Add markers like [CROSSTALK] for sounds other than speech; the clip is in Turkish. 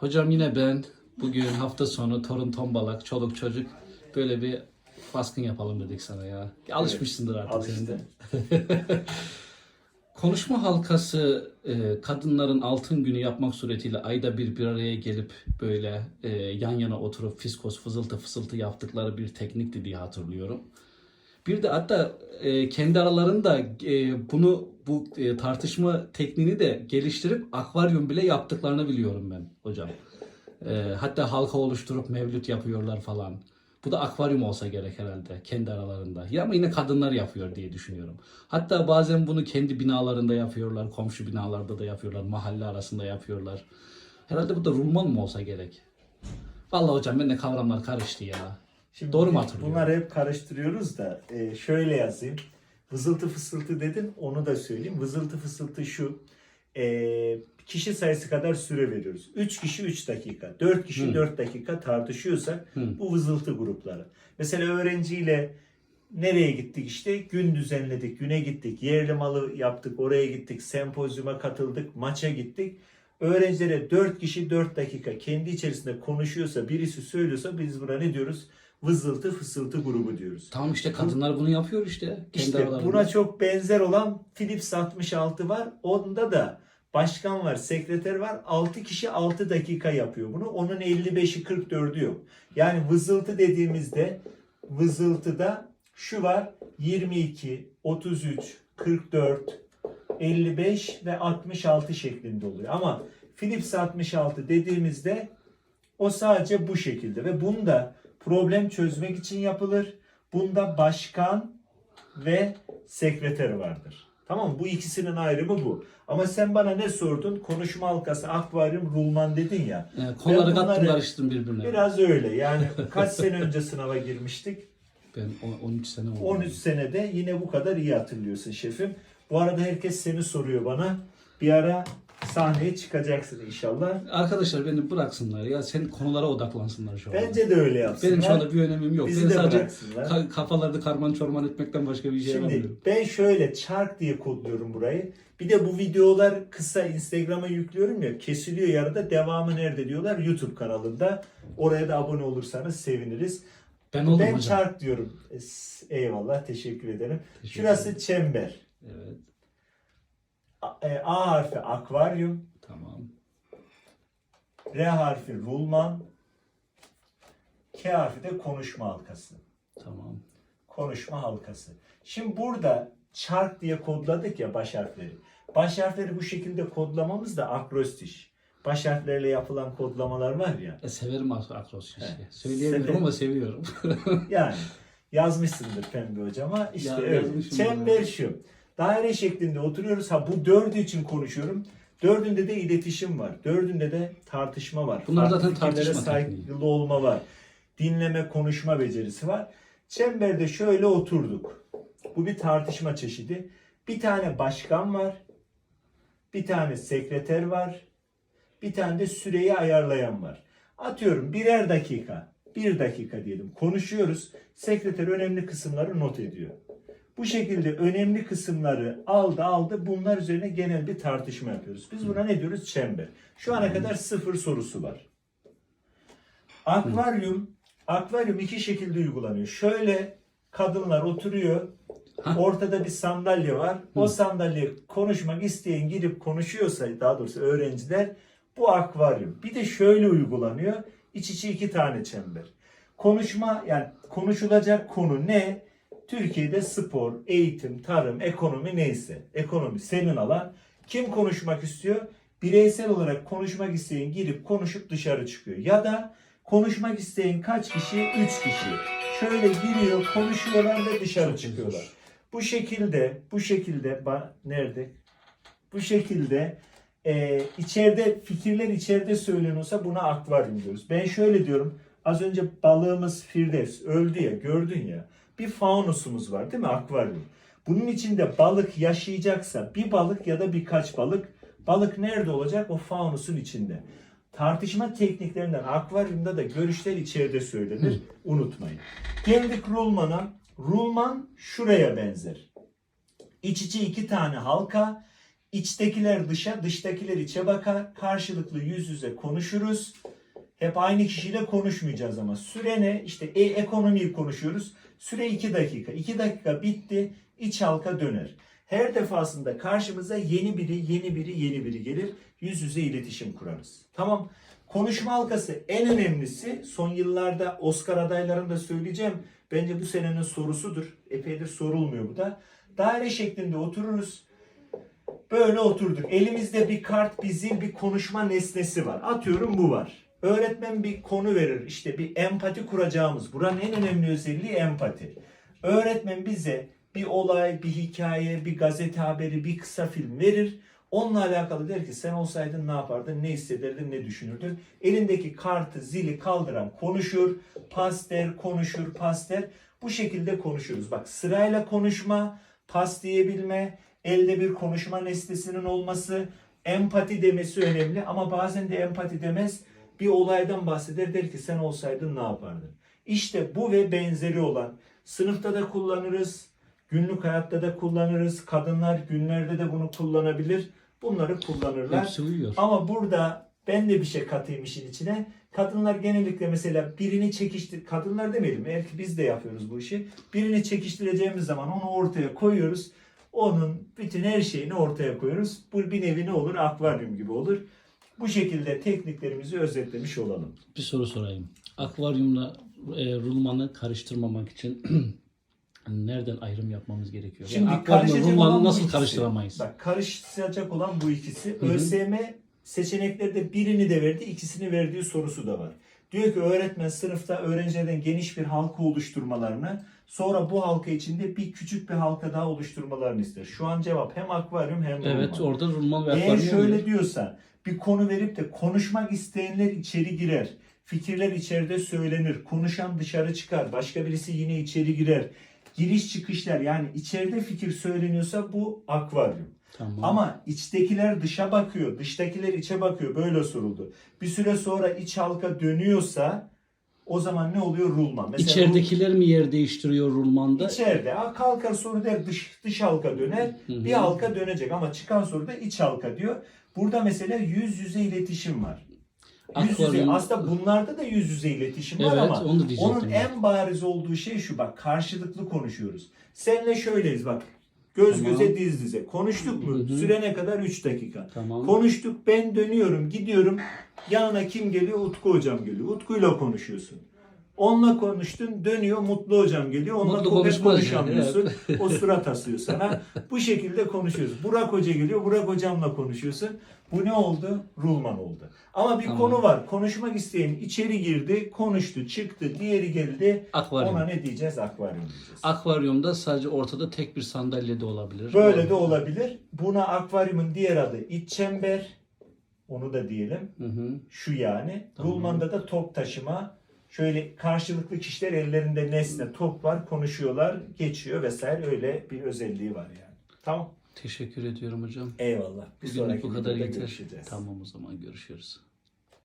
Hocam yine ben bugün hafta sonu torun tombalak, çoluk çocuk böyle bir baskın yapalım dedik sana ya. Alışmışsındır artık senin de. [LAUGHS] Konuşma halkası e, kadınların altın günü yapmak suretiyle ayda bir bir araya gelip böyle e, yan yana oturup fiskos fızıltı fısıltı yaptıkları bir teknikti diye hatırlıyorum. Bir de hatta e, kendi aralarında e, bunu bu e, tartışma tekniğini de geliştirip akvaryum bile yaptıklarını biliyorum ben hocam. E, hatta halka oluşturup mevlüt yapıyorlar falan. Bu da akvaryum olsa gerek herhalde kendi aralarında. Ya ama yine kadınlar yapıyor diye düşünüyorum. Hatta bazen bunu kendi binalarında yapıyorlar, komşu binalarda da yapıyorlar, mahalle arasında yapıyorlar. Herhalde bu da rulman mı olsa gerek? Vallahi hocam ben de kavramlar karıştı ya. Şimdi Doğru mu hatırlıyorum? Bunları hep karıştırıyoruz da e, şöyle yazayım. Vızıltı fısıltı dedin onu da söyleyeyim. Vızıltı fısıltı şu. e, kişi sayısı kadar süre veriyoruz. 3 kişi 3 dakika, 4 kişi Hı. 4 dakika tartışıyorsak Hı. bu vızıltı grupları. Mesela öğrenciyle nereye gittik işte gün düzenledik, güne gittik, yerli malı yaptık, oraya gittik, sempozyuma katıldık, maça gittik. Öğrencilere 4 kişi 4 dakika kendi içerisinde konuşuyorsa, birisi söylüyorsa biz buna ne diyoruz? Vızıltı fısıltı grubu diyoruz. Tamam işte kadınlar bunu yapıyor işte. Kendi İşte aralarında. buna çok benzer olan Philips 66 var. Onda da başkan var, sekreter var. 6 kişi 6 dakika yapıyor bunu. Onun 55'i 44'ü yok. Yani vızıltı dediğimizde vızıltıda şu var 22, 33, 44, 55 ve 66 şeklinde oluyor. Ama Philips 66 dediğimizde o sadece bu şekilde ve bunda problem çözmek için yapılır. Bunda başkan ve sekreter vardır. Tamam mı? Bu ikisinin ayrımı bu. Ama sen bana ne sordun? Konuşma halkası, akvaryum, rulman dedin ya. Ee, konuları Ben kattım karıştırdım birbirine. Biraz öyle. Yani [LAUGHS] kaç sene önce sınava girmiştik? Ben on- 13 sene oldu. 13 senede yine bu kadar iyi hatırlıyorsun şefim. Bu arada herkes seni soruyor bana. Bir ara sahneye çıkacaksın inşallah. Arkadaşlar beni bıraksınlar ya. Sen konulara odaklansınlar şu anda. Bence de öyle yapsınlar. Benim şu anda bir önemim yok. Bizi ben de sadece bıraksınlar. ka- kafalarda karman çorman etmekten başka bir şey Şimdi yapamıyorum. ben şöyle çark diye kodluyorum burayı. Bir de bu videolar kısa Instagram'a yüklüyorum ya kesiliyor yarıda devamı nerede diyorlar YouTube kanalında. Oraya da abone olursanız seviniriz. Ben oldum ben hocam. çark diyorum. Eyvallah teşekkür ederim. Teşekkür Şurası çember. Evet A, e, A harfi akvaryum. tamam. R harfi rulman. K harfi de konuşma halkası. Tamam. konuşma halkası. Şimdi burada çark diye kodladık ya baş harfleri. Baş harfleri bu şekilde kodlamamız da akrostiş. Baş harflerle yapılan kodlamalar var ya. E, severim ak- akros işte. He. Söyleyemiyorum Severim. ama seviyorum. Yani yazmışsındır Pembe hocama. İşte Ya, öyle. yazmışım Çember şu. Daire şeklinde oturuyoruz. Ha bu dördü için konuşuyorum. Dördünde de iletişim var. Dördünde de tartışma var. Bunlar Farklı zaten tartışma saygılı olma var. Dinleme, konuşma becerisi var. Çemberde şöyle oturduk. Bu bir tartışma çeşidi. Bir tane başkan var. Bir tane sekreter var. Bir tane de süreyi ayarlayan var. Atıyorum birer dakika, bir dakika diyelim konuşuyoruz. Sekreter önemli kısımları not ediyor. Bu şekilde önemli kısımları aldı aldı bunlar üzerine genel bir tartışma yapıyoruz. Biz buna ne diyoruz? Çember. Şu ana kadar sıfır sorusu var. Akvaryum, akvaryum iki şekilde uygulanıyor. Şöyle kadınlar oturuyor. Ortada bir sandalye var. O sandalye konuşmak isteyen girip konuşuyorsa daha doğrusu öğrenciler bu akvaryum. Bir de şöyle uygulanıyor. İç içe iki tane çember. Konuşma yani konuşulacak konu ne? Türkiye'de spor, eğitim, tarım, ekonomi neyse. Ekonomi senin alan. Kim konuşmak istiyor? Bireysel olarak konuşmak isteyen girip konuşup dışarı çıkıyor. Ya da konuşmak isteyen kaç kişi? Üç kişi. Şöyle giriyor, konuşuyorlar ve dışarı çıkıyorlar. Bu şekilde, bu şekilde, nerede? Bu şekilde e, içeride fikirler içeride söyleniyorsa buna akvaryum diyoruz. Ben şöyle diyorum. Az önce balığımız Firdevs öldü ya gördün ya. Bir faunusumuz var değil mi akvaryum? Bunun içinde balık yaşayacaksa bir balık ya da birkaç balık balık nerede olacak? O faunusun içinde. Tartışma tekniklerinden akvaryumda da görüşler içeride söylenir. Unutmayın. Geldik rulmana. Rulman şuraya benzer. İç içe iki tane halka. İçtekiler dışa, dıştakiler içe bakar. Karşılıklı yüz yüze konuşuruz. Hep aynı kişiyle konuşmayacağız ama. Süre ne? İşte e, ekonomiyi konuşuyoruz. Süre 2 dakika. 2 dakika bitti. İç halka döner. Her defasında karşımıza yeni biri, yeni biri, yeni biri gelir. Yüz yüze iletişim kurarız. Tamam. Konuşma halkası en önemlisi son yıllarda Oscar adaylarında söyleyeceğim. Bence bu senenin sorusudur. Epeydir sorulmuyor bu da. Daire şeklinde otururuz. Böyle oturduk. Elimizde bir kart, bir zil, bir konuşma nesnesi var. Atıyorum bu var. Öğretmen bir konu verir. İşte bir empati kuracağımız. Buranın en önemli özelliği empati. Öğretmen bize bir olay, bir hikaye, bir gazete haberi, bir kısa film verir. Onunla alakalı der ki sen olsaydın ne yapardın, ne hissederdin, ne düşünürdün. Elindeki kartı, zili kaldıran konuşur, pas der, konuşur, pas der. Bu şekilde konuşuruz. Bak sırayla konuşma, pas diyebilme, elde bir konuşma nesnesinin olması, empati demesi önemli ama bazen de empati demez. Bir olaydan bahseder der ki sen olsaydın ne yapardın? İşte bu ve benzeri olan sınıfta da kullanırız, günlük hayatta da kullanırız. Kadınlar günlerde de bunu kullanabilir. Bunları kullanırlar. Hepsi uyuyor. Ama burada ben de bir şey katayım işin içine. Kadınlar genellikle mesela birini çekiştir, kadınlar demeyelim, belki biz de yapıyoruz bu işi. Birini çekiştireceğimiz zaman onu ortaya koyuyoruz. Onun bütün her şeyini ortaya koyuyoruz. Bu bir nevi ne olur? Akvaryum gibi olur. Bu şekilde tekniklerimizi özetlemiş olalım. Bir soru sorayım. Akvaryumla e, rulmanı karıştırmamak için [CLEARS THROAT] nereden ayrım yapmamız gerekiyor? Şimdi yani akvaryumla karışacak rulmanı olan nasıl ikisi. karıştıramayız? Bak karışacak olan bu ikisi. hı. ÖSYM seçeneklerde birini de verdi, ikisini verdiği sorusu da var. Diyor ki öğretmen sınıfta öğrencilerden geniş bir halka oluşturmalarını, sonra bu halka içinde bir küçük bir halka daha oluşturmalarını ister. Şu an cevap hem akvaryum hem Evet rulman. orada rulman ve Eğer akvaryum şöyle oluyor. diyorsa bir konu verip de konuşmak isteyenler içeri girer. Fikirler içeride söylenir. Konuşan dışarı çıkar. Başka birisi yine içeri girer. Giriş çıkışlar yani içeride fikir söyleniyorsa bu akvaryum. Tamam. Ama içtekiler dışa bakıyor, dıştakiler içe bakıyor. Böyle soruldu. Bir süre sonra iç halka dönüyorsa o zaman ne oluyor? Rulman. Mesela İçeridekiler mi yer değiştiriyor rulmanda? İçeride. Ha, kalkar soru der dış, dış halka döner. Hı hı. Bir halka dönecek ama çıkan soruda iç halka diyor. Burada mesela yüz yüze iletişim var. Yüz yüze, aslında bunlarda da yüz yüze iletişim var Evet, ama onu onun en bariz olduğu şey şu bak karşılıklı konuşuyoruz. Seninle şöyleyiz bak. Göz Tamam. göze diz dize. Konuştuk mu? Hı hı. Sürene kadar 3 dakika. Tamam. Konuştuk ben dönüyorum gidiyorum. Yanına kim geliyor? Utku hocam geliyor. Utku'yla konuşuyorsun. Onunla konuştun dönüyor Mutlu hocam geliyor. Onunla Mutlu konuşmaz konuşamıyorsun. yani, o surat asıyor sana. Bu şekilde konuşuyoruz. Burak hoca geliyor. Burak hocamla konuşuyorsun. Bu ne oldu? Rulman oldu. Ama bir Tamam. konu var. Konuşmak isteyen içeri girdi, konuştu, çıktı, diğeri geldi. Akvaryum. Ona ne diyeceğiz? Akvaryum diyeceğiz. Akvaryumda sadece ortada tek bir sandalye de olabilir. Böyle de olabilir. Buna akvaryumun diğer adı iç çember. Onu da diyelim. Hı hı. Şu yani. Tamam. Rulmanda da top taşıma. Şöyle karşılıklı kişiler ellerinde nesne, top var, konuşuyorlar, geçiyor vesaire öyle bir özelliği var yani. Tamam. Teşekkür ediyorum hocam. Eyvallah. Bir Bugünlük bu kadar yeter. görüşeceğiz. Tamam o zaman görüşürüz.